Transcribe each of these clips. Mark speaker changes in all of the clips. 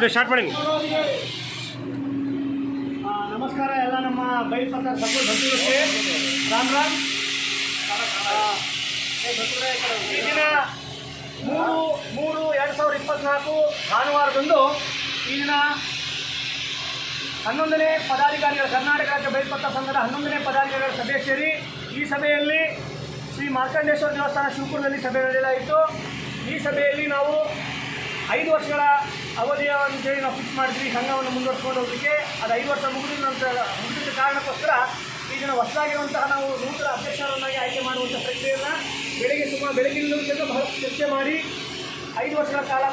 Speaker 1: Video start ಮಾಡಿ.
Speaker 2: ನಮಸ್ಕಾರ ಎಲ್ಲ ನಮ್ಮ ಬೈಪತ್ತ ಸಪೋರ್ಟ್ ಬಂಧುಗಳಿಗೆ ರಾಮ್ ರಾಮ್. ಮೂರು ಮೂರು, ಎರಡು ಸಾವಿರದ ಇಪ್ಪತ್ತ್ನಾಲ್ಕು ಭಾನುವಾರದಂದು ದಿನ ಹನ್ನೊಂದನೇ ಪದಾಧಿಕಾರಿಗಳ ಕರ್ನಾಟಕ ರಾಜ್ಯ ಬೈಪತ್ತ ಸಂಘದ ಹನ್ನೊಂದನೇ ಪದಾಧಿಕಾರಿಗಳ ಸಭೆ ಸೇರಿ ಈ ಸಭೆಯಲ್ಲಿ ಶ್ರೀ ಮಾರ್ಕಂಡೇಶ್ವರ ದೇವಸ್ಥಾನ ಶಿವಪುರದಲ್ಲಿ ಸಭೆ ನಡೆಯಲಾಯಿತು. ಈ ಸಭೆಯಲ್ಲಿ ನಾವು ಐದು ವರ್ಷಗಳ ಅವಧಿಯ ಅಂತೇಳಿ ನಾವು ಫಿಕ್ಸ್ ಮಾಡಿದ್ವಿ. ಸಂಘವನ್ನು ಮುಂದುವರ್ಸ್ಕೊಂಡು ಹೋಗಲಿಕ್ಕೆ. ಅದು ಐದು ವರ್ಷ ಮುಗಿದ ನಂತರ, ಮುಗಿದ ಕಾರಣಕ್ಕೋಸ್ಕರ ಈ ದಿನ ಹೊಸದಾಗಿರುವಂತಹ ನಾವು ನೂತನ ಅಧ್ಯಕ್ಷರನ್ನಾಗಿ ಆಯ್ಕೆ ಮಾಡುವಂಥ ಪ್ರಕ್ರಿಯೆಯನ್ನು ಬೆಳಗ್ಗೆ ಸುಮಾರು ಬೆಳಗಿನ ಬಹಳ ಚರ್ಚೆ ಮಾಡಿ, ಐದು ವರ್ಷಗಳ ಕಾಲ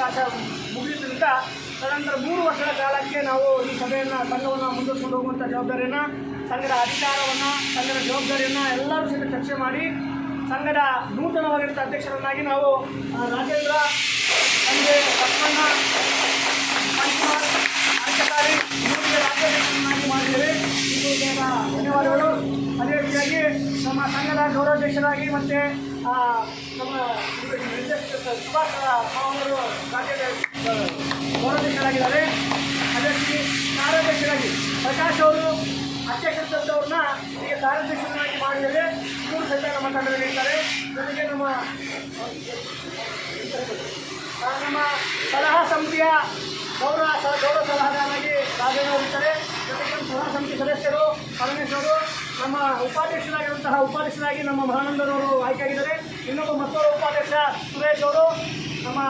Speaker 2: ಕಾಲ ಮುಗಿದ್ರಿಂದ ತದನಂತರ ಮೂರು ವರ್ಷಗಳ ಕಾಲಕ್ಕೆ ನಾವು ಈ ಸಭೆಯನ್ನು, ಸಂಘವನ್ನು ಮುಂದುವರ್ಸ್ಕೊಂಡು ಹೋಗುವಂಥ ಜವಾಬ್ದಾರಿಯನ್ನು, ಸಂಘದ ಅಧಿಕಾರವನ್ನು, ಸಂಘದ ಜವಾಬ್ದಾರಿಯನ್ನು ಎಲ್ಲರೂ ಸಹಿತ ಚರ್ಚೆ ಮಾಡಿ, ಸಂಘದ ನೂತನವಾಗಿರುವಂಥ ಅಧ್ಯಕ್ಷರನ್ನಾಗಿ ನಾವು ರಾಜೇಂದ್ರ ನಮ್ಮ ಸಂಘದ ಗೌರವಾಧ್ಯಕ್ಷರಾಗಿ ಮತ್ತು ನಮ್ಮ ಗೌರವಾಧ್ಯಕ್ಷರಾಗಿದ್ದಾರೆ. ಅದೇ ರೀತಿ ಕಾರ್ಯಾಧ್ಯಕ್ಷರಾಗಿ ಪ್ರಕಾಶ್ ಅವರು ಅಧ್ಯಕ್ಷರವ್ರನ್ನ ಈಗ ಕಾರ್ಯಾಧ್ಯಕ್ಷರನ್ನಾಗಿ ಮಾಡಿದರೆ ಮೂರು ಸಹಿತ ನಮ್ಮ ತಂಡದಲ್ಲಿ ಇರ್ತಾರೆ ಜೊತೆಗೆ ನಮ್ಮ ನಮ್ಮ ಸಲಹಾ ಸಮಿತಿಯ ಗೌರವ ಗೌರವ ಸಲಹಾದಾರರಾಗಿ ರಾಜೇಂದ್ರ ಇರ್ತಾರೆ ಜೊತೆಗೆ ಸಲಹಾ ಸಮಿತಿ ಸದಸ್ಯರು ಪರಮೇಶ್ವರು ನಮ್ಮ ಉಪಾಧ್ಯಕ್ಷರಾಗಿರುವಂತಹ ಉಪಾಧ್ಯಕ್ಷರಾಗಿ ನಮ್ಮ ಮಹಾನಂದರವರು ಆಯ್ಕೆಯಾಗಿದ್ದಾರೆ. ಇನ್ನೊಬ್ಬ ಮತ್ತೊಬ್ಬ ಉಪಾಧ್ಯಕ್ಷ ಸುರೇಶ್ ಅವರು ನಮ್ಮ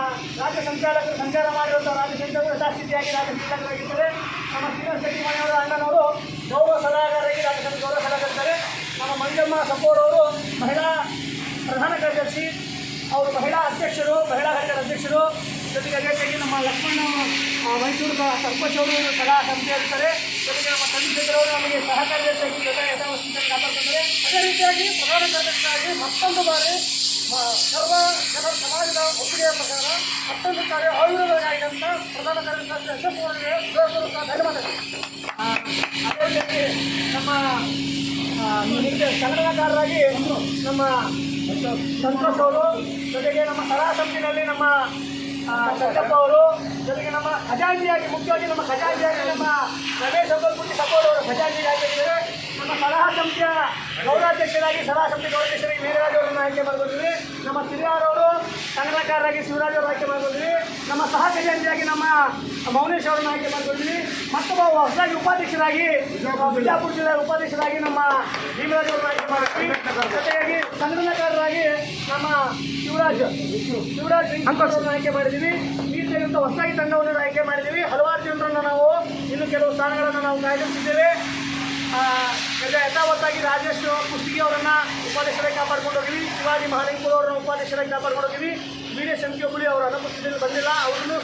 Speaker 2: ರಾಜ್ಯ ಸಂಚಾಲಕರು ಸಂಚಾರ ಮಾಡಿರುವಂತಹ ರಾಜ್ಯ ಸಂಚಾಲಕರು ಯಥಾಸ್ಥಿತಿಯಾಗಿ ರಾಜ್ಯ ಸಂಚಾಲಕರಾಗಿದ್ದಾರೆ. ನಮ್ಮ ಶ್ರೀನಿವಾಸ ಶೆಟ್ಟಿ ಮನೆಯವರ ಅಣ್ಣನವರು ಗೌರವ ಸಲಹಾಗಾರರಾಗಿ ರಾಜ್ಯ ಗೌರವ ಸಲಹಾಗಾರಿದ್ದಾರೆ ನಮ್ಮ ಮಂಜಮ್ಮ ಸಪೋರ್ ಅವರು ಮಹಿಳಾ ಪ್ರಧಾನ ಕಾರ್ಯದರ್ಶಿ, ಅವರು ಮಹಿಳಾ ಅಧ್ಯಕ್ಷರು, ಮಹಿಳಾ ಘಟಕದ ಅಧ್ಯಕ್ಷರು. ಜೊತೆಗೆ ಅಧ್ಯಕ್ಷರಾಗಿ ನಮ್ಮ ಲಕ್ಷ್ಮಣ ಮೈಸೂರು ಅವರು ಸಲಹಾ ಸಮಿತಿ ಇರ್ತಾರೆ ಜೊತೆಗೆ ನಮ್ಮ ಚಂದ್ರಶೇಖರ್ ನಮಗೆ ಸಹಕಾರಿಯಾಗಿ ಕಾಪಾಡ್ತಾರೆ ಅದೇ ರೀತಿಯಾಗಿ ಪ್ರಧಾನ ಕಾರ್ಯದರ್ಶಿಯಾಗಿ ಮತ್ತೊಂದು ಬಾರಿ ಸರ್ವ ಜನ ಸಮಾಜದ ಒಪ್ಪಿಗೆಯ ಪ್ರಕಾರ ಮತ್ತೊಂದು ಕಾರ್ಯ ಅವಿರೋಧವಾಗಿದ್ದಂಥ ಪ್ರಧಾನ ಕಾರ್ಯದರ್ಶಿ ಹೃದಯಪೂರ್ವಕ ಧನ್ಯವಾದಗಳು. ಅದೇ ರೀತಿಯಾಗಿ ನಮ್ಮ ಸಂಘಟನಾಕಾರರಾಗಿ ನಮ್ಮ ಸಂತೋಷ್ ಅವರು, ಜೊತೆಗೆ ನಮ್ಮ ಸಲಹಾ ನಮ್ಮ ಸಂಗಪ್ಪ ಅವರು ಜೊತೆಗೆ ನಮ್ಮ ಖಜಾಂಜಿಯಾಗಿ ಮುಖ್ಯವಾಗಿ ನಮ್ಮ ಖಜಾಂಜಿಯಾಗಿ ನಮ್ಮ ರಮೇಶ್ ಅಬ್ಬಲ್ಪುಟ್ಟಿ ಸಪೋರ್ಟ್ ಅವರು ಖಜಾಂಚಿಯಾಗಿ ಆಗಿದ್ದಾರೆ. ನಮ್ಮ ಸಲಹಾ ಸಮಿತಿಯ ಗೌರವಾಧ್ಯಕ್ಷರಾಗಿ ಸಲಹಾ ಸಮಿತಿ ಗೌರವಾಧ್ಯಕ್ಷರಾಗಿ ಮೇಘರಾಜ್ ಅವರನ್ನು ಆಯ್ಕೆ ಮಾಡ್ಕೊಂಡಿದ್ವಿ ನಮ್ಮ ಸಿರಿಯಾರ್ ಅವರು ಸಂಘಟನಾಕಾರರಾಗಿ ಶಿವರಾಜ್ ಅವರು ಆಯ್ಕೆ ಮಾಡ್ಕೊಂಡಿದ್ವಿ ನಮ್ಮ ಸಹ ಖಜಾಂಜಿಯಾಗಿ ನಮ್ಮ ಮೌನೇಶ್ ಅವರನ್ನು ಆಯ್ಕೆ ಮಾಡ್ಕೊಂಡಿದ್ವಿ ಮತ್ತೊಬ್ಬ ಹೊಸದಾಗಿ ಉಪಾಧ್ಯಕ್ಷರಾಗಿ ಬಿಜಾಪುರ ಜಿಲ್ಲೆಯ ಉಪಾಧ್ಯಕ್ಷರಾಗಿ ನಮ್ಮ ಭೀಮರಾಜ್ ಅವರನ್ನು ಆಯ್ಕೆ ಮಾಡಿದ್ವಿ ಜೊತೆಯಾಗಿ ನಮ್ಮ ಶಿವರಾಜ್ ಶಿವರಾಜ್ ಅವರನ್ನು ಆಯ್ಕೆ ಮಾಡಿದ್ದೀವಿ. ಈ ರೀತಿಯಾದಂಥ ಹೊಸದಾಗಿ ತಂಡವನ್ನು ಆಯ್ಕೆ ಮಾಡಿದ್ದೀವಿ. ಹಲವಾರು ಜನರನ್ನು ನಾವು ಇನ್ನು ಕೆಲವು ಸ್ಥಾನಗಳನ್ನು ನಾವು ಕಾಯ್ದಿರಿಸಿದ್ದೇವೆ. ಯಥಾವತ್ತಾಗಿ ರಾಜೇಶ್ ಕುಸ್ತಿಗೆ ಅವರನ್ನು ಉಪಾಧ್ಯಕ್ಷರಾಗಿ ಕಾಪಾಡ್ಕೊಂಡು ಹೋಗಿವಿ ಶಿವಾಜಿ ಮಹಾಲಿಂಗಪುರ ಅವರನ್ನು ಉಪಾಧ್ಯಕ್ಷರಾಗಿ ಕಾಪಾಡ್ಕೊಂಡು ಹೋಗಿವಿ ಎಂ ಹುಳಿ ಅವರ ಅನುಪಸ್ಥಿತಿಯಲ್ಲಿ ಬಂದಿಲ್ಲ. ಅವರನ್ನು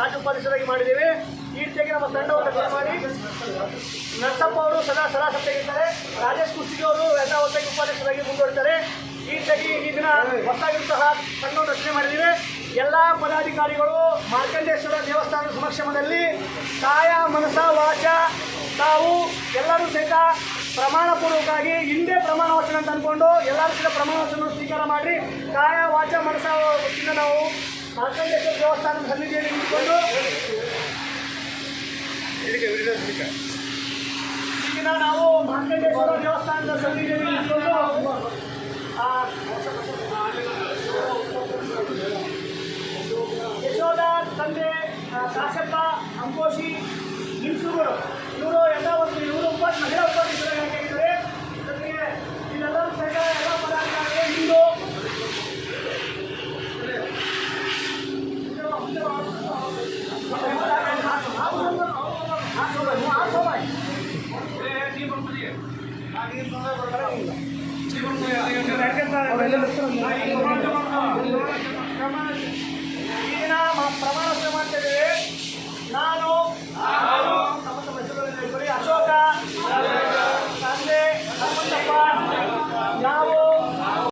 Speaker 2: ರಾಜ್ಯ ಉಪಾಧ್ಯಕ್ಷರಾಗಿ ಮಾಡಿದ್ದೇವೆ. ಈ ರೀತಿಯಾಗಿ ನಮ್ಮ ತಂಡವನ್ನು ರಚನೆ ಮಾಡಿ ನರಸಪ್ಪ ಅವರು ಸದಾ ಸದಾ ಸತ್ಯಾಗಿರ್ತಾರೆ ರಾಜೇಶ್ ಕುಸ್ತಿಗೆ ಅವರು ಯಥಾವತ್ತಾಗಿ ಉಪಾಧ್ಯಕ್ಷರಾಗಿ ಮುಂದುವರಿತಾರೆ ರೀತಿಯಾಗಿ ಈ ದಿನ ಹೊಸದಾಗಿರುವಂತಹ ತಂಡವನ್ನು ರಚನೆ ಮಾಡಿದ್ದೀವಿ. ಎಲ್ಲ ಪದಾಧಿಕಾರಿಗಳು ಮಾರ್ಕಂಡೇಶ್ವರ ದೇವಸ್ಥಾನದ ಸಮಕ್ಷಮದಲ್ಲಿ ಕಾಯ ಮನಸ ವಾಚ ತಾವು ಎಲ್ಲರೂ ಸಹಿತ ಪ್ರಮಾಣ ಪೂರ್ವಕವಾಗಿ ಹಿಂದೆ ಪ್ರಮಾಣ ವಚನ ಅಂತ ಅಂದ್ಕೊಂಡು ಎಲ್ಲರೂ ಸಹಿತ ಪ್ರಮಾಣ ವಚನ ಸ್ವೀಕಾರ ಮಾಡಿ ಕಾಯ ವಾಚ ಮನಸ ವತಿಯಿಂದ ನಾವು ಮಾರ್ಕಂಡೇಶ್ವರ ದೇವಸ್ಥಾನದ ಸನ್ನಿಧಿಯಲ್ಲಿ ನಿಂತುಕೊಂಡು ಈಗ ನಾವು ಮಾರ್ಕಂಡೇಶ್ವರ ದೇವಸ್ಥಾನದ ಸನ್ನಿಧಿಯಲ್ಲಿ ನಿಂತುಕೊಂಡು ಯಶೋಧ ತಂದೆ ಕಾಶಪ್ಪ ಅಂಕೋಶಿ ನಿಮ್ಸೂರು ಇವರು ಎಲ್ಲ ಒಂದು ಇವರು ಉಪ ಮಹಿಳಾ ಉಪಾಧ್ಯಕ್ಷರಾಗಿ ಆಗಿದ್ದಾರೆ? ಜೊತೆಗೆ ಇಲ್ಲೆಲ್ಲರೂ ಸರ್ಕಾರ ಎಲ್ಲ ಪದಾಧಿಕಾರಿಗಳು ಹಿಂದೂ. ప్రమాణ శ్రమ అంటే